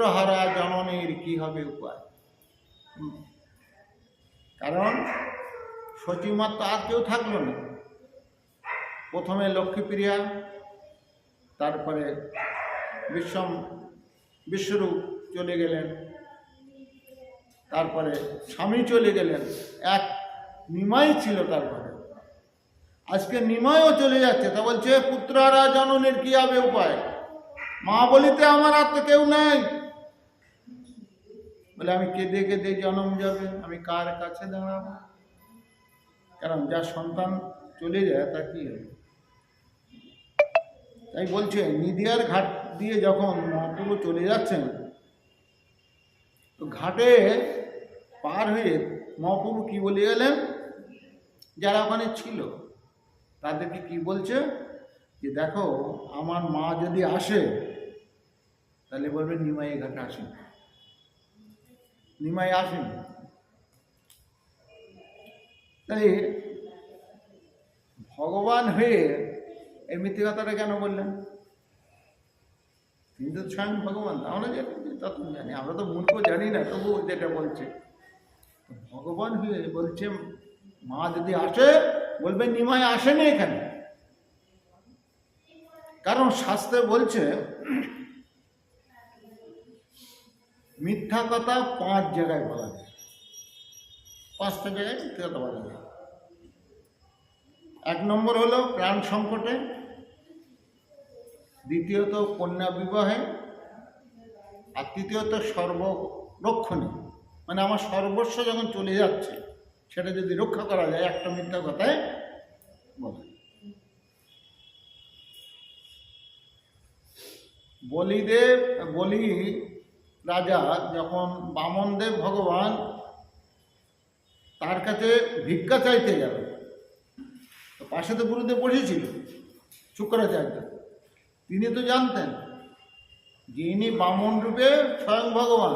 পুত্রহারা জননীর কি হবে উপায়। কারণ সচিমার তো আর কেউ থাকল না। প্রথমে লক্ষ্মীপ্রিয়া, তারপরে বিশ্বম বিশ্বরূপ চলে গেলেন। তারপরে স্বামী চলে গেলেন। এক নিমাই ছিল তারপরে আজকে নিমাইও চলে যাচ্ছে। তা বলছে, পুত্রারা জননীর কি হবে উপায়? মা বলিতে আমার আর তো কেউ নেই। বলে, আমি কেঁদে কেঁদে জন্ম যাবে, আমি কার কাছে দাঁড়াব? কারণ যা সন্তান চলে যায়, তা কি হবে? তাই বলছে নিদিয়ার ঘাট দিয়ে যখন মহাপ্রভু চলে যাচ্ছেন, তো ঘাটে পার হয়ে মহাপ্রভু কি বলে গেলেন? যারা ওখানে ছিল, তাদেরকে কি বলছে? যে দেখো, আমার মা যদি আসে, তাহলে বলবে, নিমাই ঘাটে আসেন। নিমাই আসেন। তাই ভগবান হয়ে এই মিথ্যে কথাটা কেন বললেন? তিনি তো স্বয়ং ভগবান, আমরা জানি তত জানি, আমরা তো মূর্খ জানি না তবু যেটা বলছে। ভগবান হয়ে বলছে, মা যদি আসে, বলবে নিমাই আসেনি এখানে। কারণ শাস্ত্রে বলছে মিথ্যা কথা পাঁচ জায়গায় বলা যায়। পাঁচটা জায়গায় মিথ্যা কথা বলা যায়। এক নম্বর হলো প্রাণ সংকটে। দ্বিতীয়ত কন্যা বিবাহে। আর তৃতীয়ত সর্বরক্ষণে। মানে আমার সর্বস্ব যখন চলে যাচ্ছে, সেটা যদি রক্ষা করা যায়, একটা মিথ্যা কথায় বলে বলিদেব বলি রাজা যখন বামনদেব ভগবান তার কাছে ভিক্ষা চাইতে গেল, তো পাশে তো গুরুদেব বসেছিল, শুক্রাচার্য। তিনি তো জানতেন যে ইনি বামন রূপে স্বয়ং ভগবান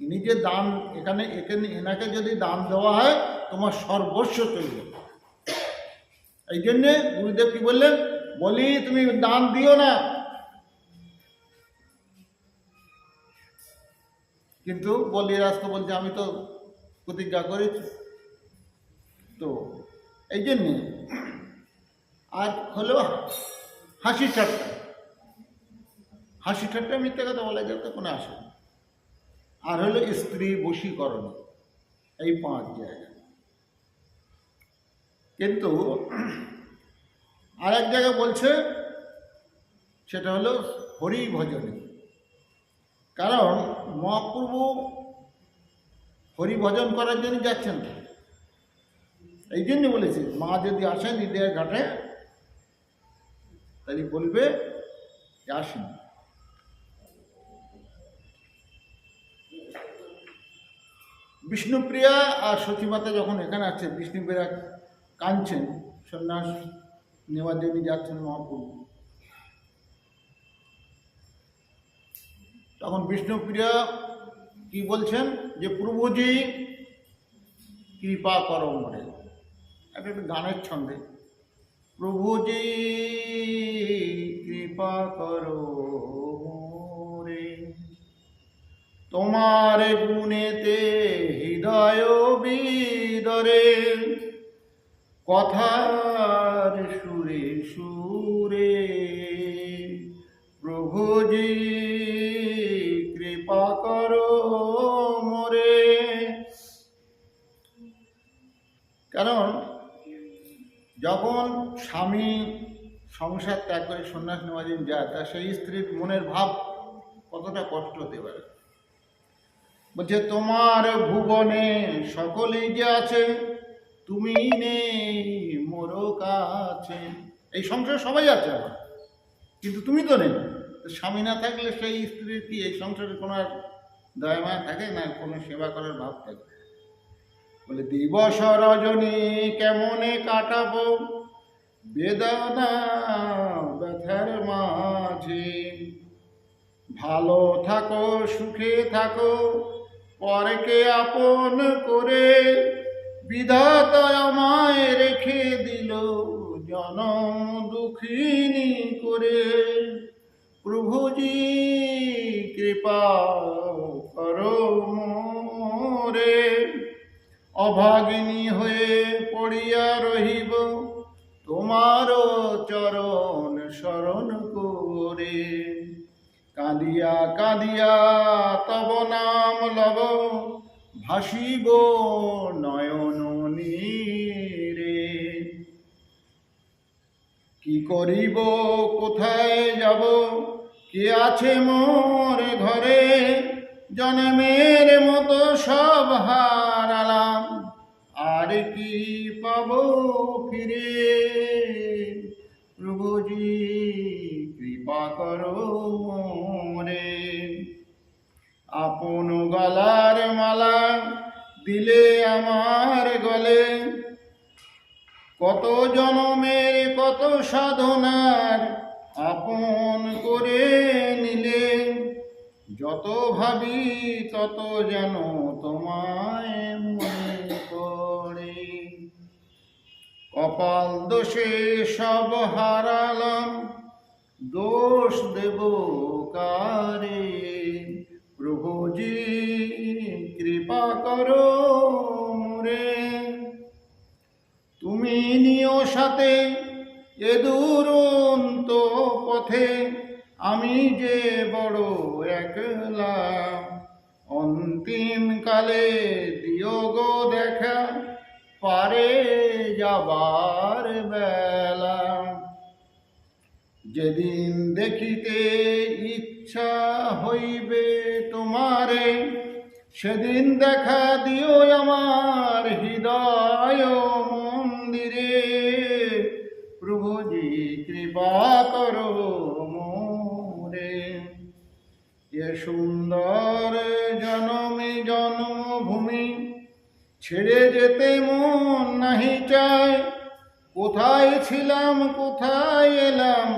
ইনি যে দান এখানে এখানে এনাকে যদি দান দেওয়া হয়, তোমার সর্বস্ব চলবে এই জন্যে গুরুদেব কি বললেন, বলি তুমি দান দিও না কিন্তু বলিরাজ তো বলছে, আমি তো প্রতিজ্ঞা করেছি। তো এই জন্যে আর হলো হাসি ঠাট্টা। হাসি ঠাট্টা মিথ্যে কথা বলা যায় তো কোনো আসে আর হলো স্ত্রী বশীকরণ, এই পাঁচ জায়গা। কিন্তু আর এক জায়গায় বলছে, সেটা হলো হরি ভজনে কারণ মহাপ্রভু হরি ভজন করার জন্য যাচ্ছেন তো এই জন্য বলেছি, মা যদি আসেন হৃদয়ের ঘাটে, তাহলে বলবে যে আসেন। বিষ্ণুপ্রিয়া আর সতীমাতা যখন এখানে আছে বিষ্ণুপ্রিয়া কাঁদছেন, সন্ন্যাস নেওয়ার জন্য যাচ্ছেন মহাপ্রভু। তখন বিষ্ণুপ্রিয়া কি বলছেন যে, প্রভুজি, কৃপা করো মরে। একটা গানের ছন্দে। প্রভুজি, কৃপা করো মোরে। তোমার গুণেতে হৃদয় বিদরে। কথার সুরে সুরে। প্রভুজি কৃপা করো মোরে। কারণ যখন স্বামী সংসার ত্যাগ করে সন্ন্যাস নেওয়া দিন যায়, তা সেই স্ত্রীর মনের ভাব কতটা কষ্ট হতে পারে? বলছে, তোমার ভুবনে সকলেই যে আছে, তুমি নেই মোর কাছে এই সংসারে সবাই আছে আমার, কিন্তু তুমি তো নেই। স্বামী না থাকলে সেই স্ত্রীর কি এই সংসারে কোনো আর দয়া মায়া থাকে না? কোনো সেবা করার ভাব থাকে? বলে, দিবস রজনী কেমনে কাটাবো? বেদনা ব্যথার মাঝে। ভালো থাকো, সুখে থাকো, পরকে আপন করে বিধাতা আমায় রেখে দিল জনম দুঃখিনী করে। প্রভুজি কৃপা করো মোরে। অভাগিনী হয়ে পড়িয়া রহিব, তোমার চরণ শরণ করে। কাঁদিয়া কাঁদিয়া তব নাম লব, ভাসিব নয়ন নীরে। কি করিব, কোথায় যাব? কে আছে মোর ঘরে? জনমের মতো সব হারালাম আর কি পাব ফিরে? প্রভুজি, কৃপা করো মোরে। আপন গলার মালা দিলে আমার গলে। কত জনমের কত সাধনার আপন করে নিলে, যত ভাবি তত যেন তোমায় মনে পড়ে। কপাল দোষে সব হারালাম, দোষ দেব কারে? প্রভুজি, কৃপা করো মোরে। তুমি নিও সাথে এ দুরন্ত পথে আমি যে বড় একলা, অন্তিম কালে দিও দেখা, পারে যাবার বেলা। যেদিন দেখিতে ইচ্ছা হইবে তোমারে, সেদিন দেখা দিও আমার হৃদয় মন্দিরে। প্রভুজি কৃপা করো মোরে এ সুন্দর জনমে জন্মভূমি, ছেড়ে যেতে মন নাহি চায়। কোথায় ছিলাম, কোথায় এলাম,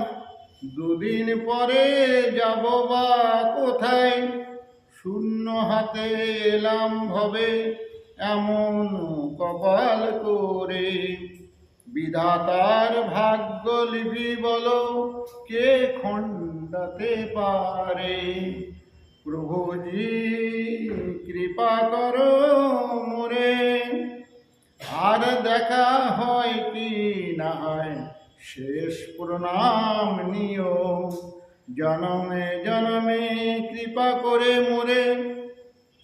দুদিন পরে যাব বা কোথায়? শূন্য হাতে এলাম ভবে, এমন কপাল করে। বিধাতার ভাগ্য লিপি বলো, কে খণ্ডাতে পারে? প্রভুজি, কৃপা করো মোরে। আর দেখা হয় কি না হয়, শেষ প্রণাম নিও। জনমে জনমে কৃপা করে মোরে,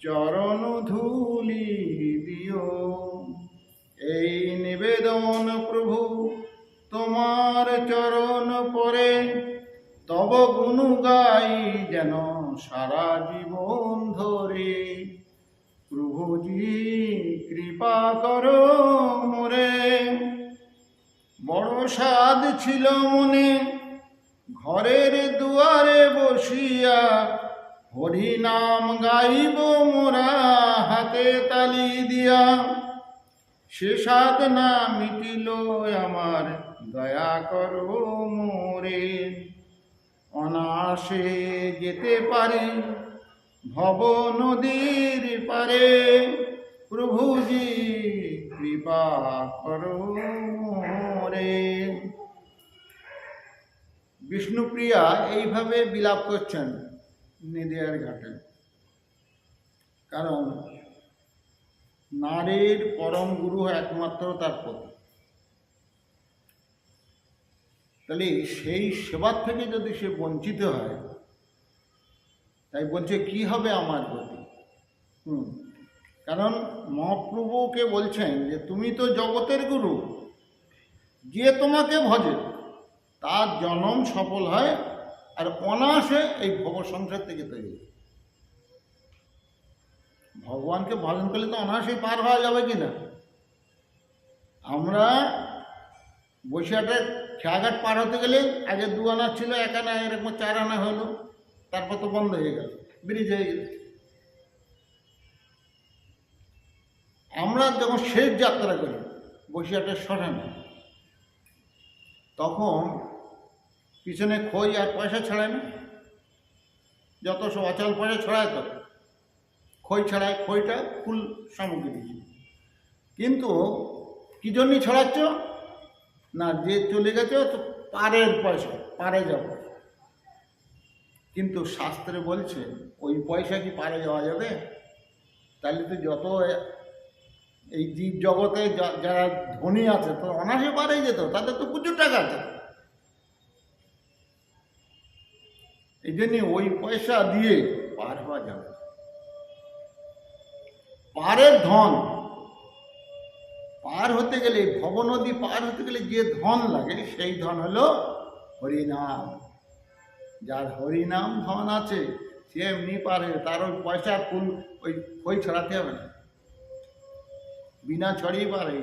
চরণ ধুলি দিও। এই নিবেদন প্রভু, তোমার চরণ পরে তব গুণ গাই যেন সারা জীবন ধরে। প্রভুজি কৃপা করো মোরে। বড় সাদ ছিল মনে, ঘরের দুয়ারে বসিয়া হরি নাম গাইব মোরা হাতে তালি দিয়া। সে সাদ না মিটিল আমার, দয়া করো মোরে। অনাসে যেতে পারে, ভব নদীর পারে। প্রভুজি কৃপা করো রে বিষ্ণুপ্রিয়া এইভাবে বিলাপ করছেন নদিয়ার ঘাটে। কারণ নারীর পরম গুরু একমাত্র তার পতি তাহলে সেই সেবার থেকে যদি সে বঞ্চিত হয়, তাই বলছে, কি হবে আমার গতি? হুম। কারণ মহাপ্রভুকে বলছেন যে, তুমি তো জগতের গুরু, যে তোমাকে ভজে, তার জনম সফল হয় আর অনায়াসে এই ভব সংসার থেকে তৈরি হয়। ভগবানকে ভজন করলে তো অনায়াসেই পার হওয়া যাবে কি না? আমরা বসিরহাটের খেয়াঘাট পার হতে গেলে আগে দু আনা ছিল, এক আনা, এরকম চার আনা হলো। তারপর তো বন্ধ হয়ে গেল, ব্রিজ হয়ে গেল। আমরা যখন শেষ যাত্রা করি বসিরহাটের শ্মশানে, তখন পিছনে খই আর পয়সা ছড়ায় না, যত সব অচল পয়সা ছড়ায় তো খই ছড়ায় খইটা ফুল সামগ্রী কিন্তু কি জন্যই ছড়াচ্ছ? না, যে চলে গেছে তো পারের পয়সা পারে যাব কিন্তু শাস্ত্রে বলছে, ওই পয়সা কি পারে যাওয়া যাবে? তাহলে তো যত এই জীব জগতে যারা ধনী আছে, তো অনাসে পারে যেত, তাদের তো প্রচুর টাকা আছে। এই জন্যে ওই পয়সা দিয়ে পার হওয়া যাবে। পারের ধন। পার হতে গেলে ভব নদী পার হতে গেলে যে ধন লাগে, সেই ধন হলো হরিনাম। যার হরিনাম ধন আছে, সে এমনি পারে, তার ওই পয়সা ফুল ওই ওই ছড়াতে হবে না। বিনা ছড়িয়ে পারে।